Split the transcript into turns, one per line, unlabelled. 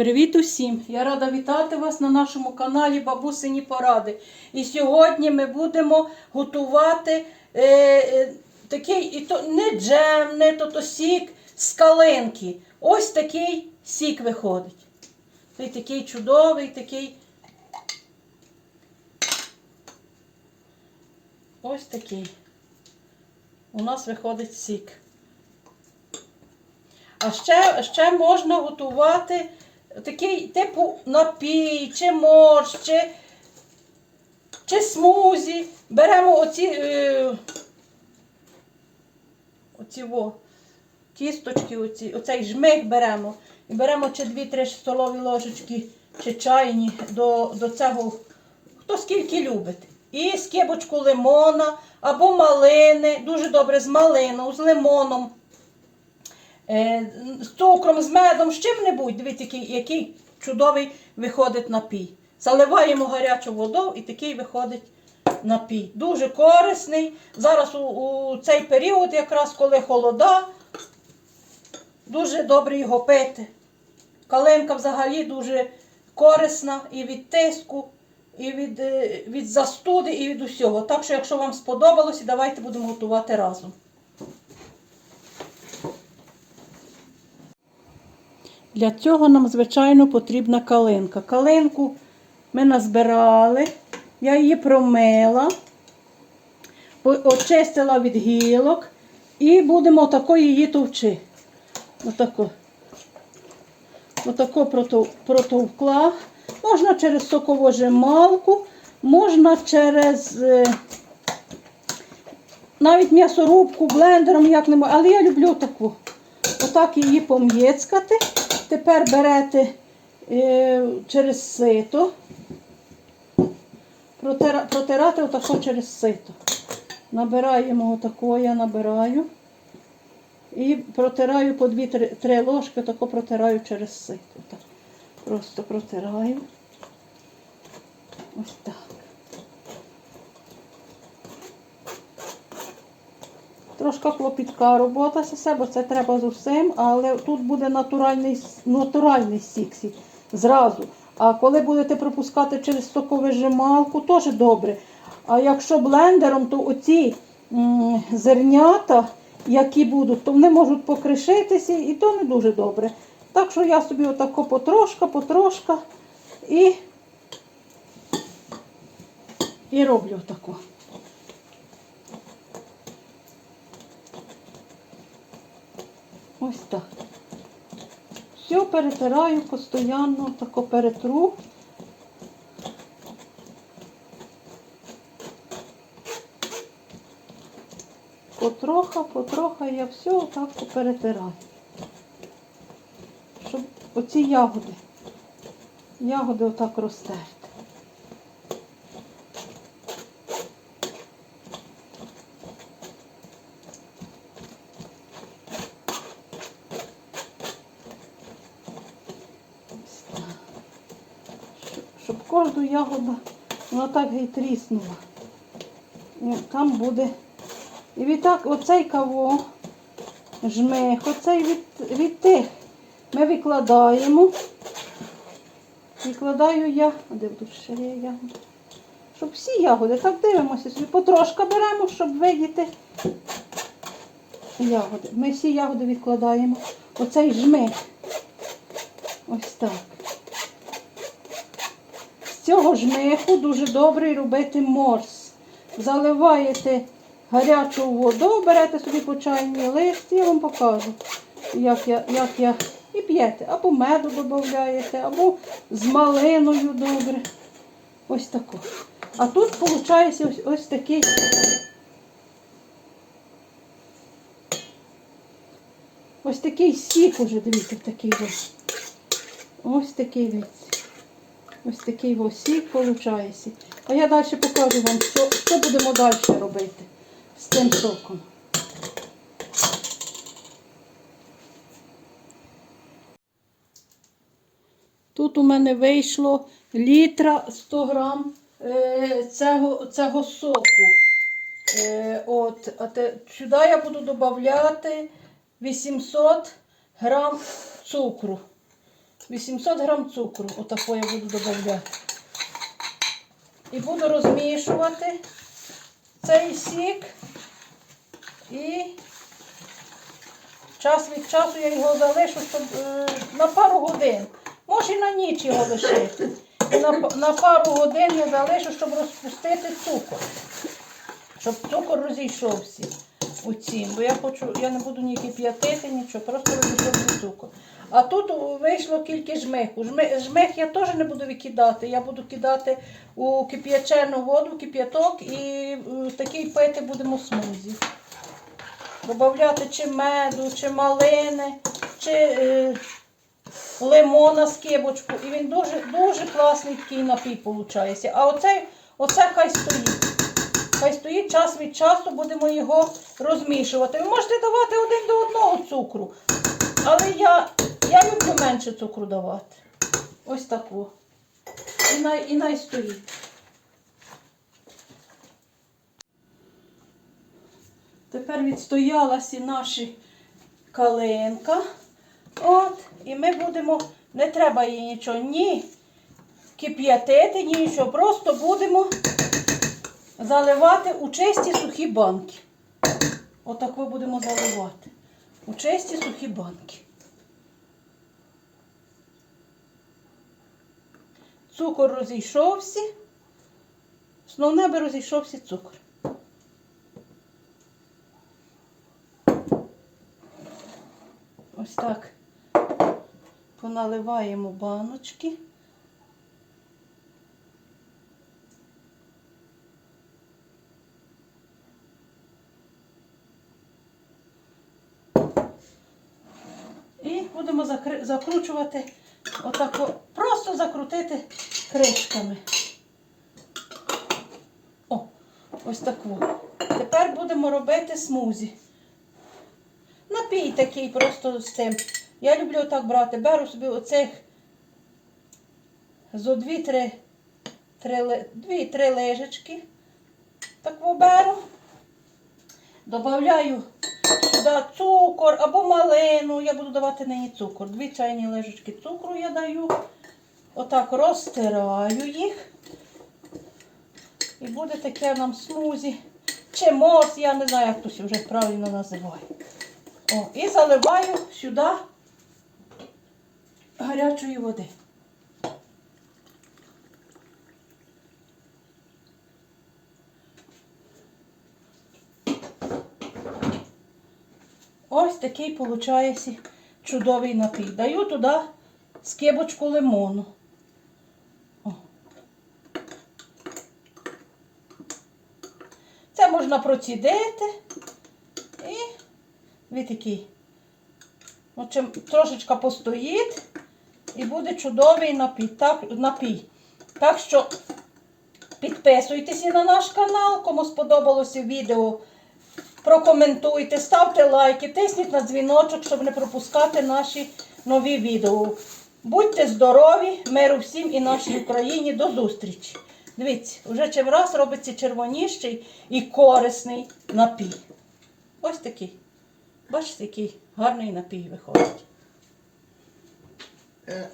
Привіт усім! Я рада вітати вас на нашому каналі Бабусині Поради. І сьогодні ми будемо готувати е, е, такий і то, не джем, не то, то сік з калинки. Ось такий сік виходить. Цей такий чудовий, такий. Ось такий. У нас виходить сік. А ще, ще можна готувати такий типу напій, чи морж, чи, чи смузі. Беремо оці, е, оці во, кісточки, оці, оцей жмих беремо. І беремо чи 2-3 столові ложечки, чи чайні до, до цього, хто скільки любить. І скибочку лимона або малини, дуже добре з малином, з лимоном. Е, з цукром, з медом, з чим-небудь. Дивіться, який, який чудовий виходить напій. Заливаємо гарячу воду і такий виходить напій. Дуже корисний. Зараз у, у цей період, якраз коли холода, дуже добре його пити. Калинка взагалі дуже корисна і від тиску, і від, е, від застуди, і від усього. Так що, якщо вам сподобалося, давайте будемо готувати разом. Для цього нам, звичайно, потрібна калинка. Калинку ми назбирали, я її промила, очистила від гілок і будемо отако її товчи. Отако. Отако протовкла. Можна через соковожималку, можна через е, навіть м'ясорубку, блендером, як не. Але я люблю таку. Отак її пом'єцкати. Тепер берете е, через сито, протира, протирати отако через сито. Набираємо отако, я набираю. І протираю по 2-3 ложки, тако протираю через сито. Так. Просто протираю. Ось так. Трошка клопітка робота бо це треба з усім, але тут буде натуральний, натуральний сіксі зразу. А коли будете пропускати через соковижималку, теж добре. А якщо блендером, то оці м, зернята, які будуть, то вони можуть покришитися і то не дуже добре. Так що я собі отако потрошка, потрошка і, і роблю тако. Ось так. Все перетираю постійно, тако перетру. Потроха, потроха я все отак перетираю. Щоб оці ягоди, ягоди отак розтерти. Ось так. Щоб, кожну ягоду вона так і тріснула. Там буде. І відтак оцей каво, жмих, оцей від, від тих ми викладаємо. Викладаю я, а де тут ще є ягоди? Щоб всі ягоди, так дивимося собі, потрошка беремо, щоб видіти ягоди. Ми всі ягоди відкладаємо. Оцей жмих. Ось так. Цього жмиху дуже добре робити морс. Заливаєте гарячу воду, берете собі по чайній листі, я вам покажу, як я, як я і п'єте. Або меду додаєте, або з малиною добре. Ось тако. А тут виходить ось, ось такий. Ось такий сік уже, дивіться, такий. Ось такий дивіться. Ось такий ось сік виходить. А я далі покажу вам, що, що будемо далі робити з цим соком. Тут у мене вийшло літра 100 грам е, цього, цього соку. Е, от, а те, сюди я буду додати 800 грам цукру. 800 грам цукру. Отако я буду додавати. І буду розмішувати цей сік. І час від часу я його залишу щоб, е, на пару годин. Може і на ніч його лишити. На, на пару годин я залишу, щоб розпустити цукор. Щоб цукор розійшовся у цім. Бо я хочу, я не буду ні кип'ятити, нічого, просто розійшовся цукор. А тут вийшло кілька жмиху. Жми- Жмих я теж не буду викидати. Я буду кидати у кип'ячену воду, кип'яток і е, такий пити будемо смузі. Добавляти чи меду, чи малини, чи е, лимона з кибочку. І він дуже, дуже класний такий напій виходить. А оцей, оце хай стоїть. Хай стоїть час від часу, будемо його розмішувати. Ви можете давати один до одного цукру. Але я, я люблю менше цукру давати. Ось таку. І най, і най стоїть. Тепер відстоялася наша калинка. От, і ми будемо, не треба їй нічого ні кип'ятити, ні нічого. Просто будемо заливати у чисті сухі банки. Отак ми будемо заливати. У чисті сухі банки. Цукор розійшовся. Основне би розійшовся цукор. Ось так поналиваємо баночки. І будемо закручувати отако, просто закрутити кришками. О, ось таку. Тепер будемо робити смузі. Напій такий просто з цим. Я люблю отак брати. Беру собі оцих зо дві-три три, ли- дві-три лижечки. Так беру. Добавляю сюди цукор або малину. Я буду давати нині цукор. Дві чайні ложечки цукру я даю. Отак розтираю їх. І буде таке нам смузі. Чи морс, я не знаю, як хтось вже правильно називає. О, і заливаю сюди гарячої води. Ось такий виходить чудовий напій. Даю туди скибочку лимону. Можна процідити і ви такий. От чим трошечка постоїть і буде чудовий напій. Так, напій. Так що підписуйтеся на наш канал, кому сподобалося відео. Прокоментуйте, ставте лайки, тисніть на дзвіночок, щоб не пропускати наші нові відео. Будьте здорові, миру всім і нашій Україні. До зустрічі. Дивіться, вже чим раз робиться червоніший і корисний напій. Ось такий. Бачите, який гарний напій виходить.
Е,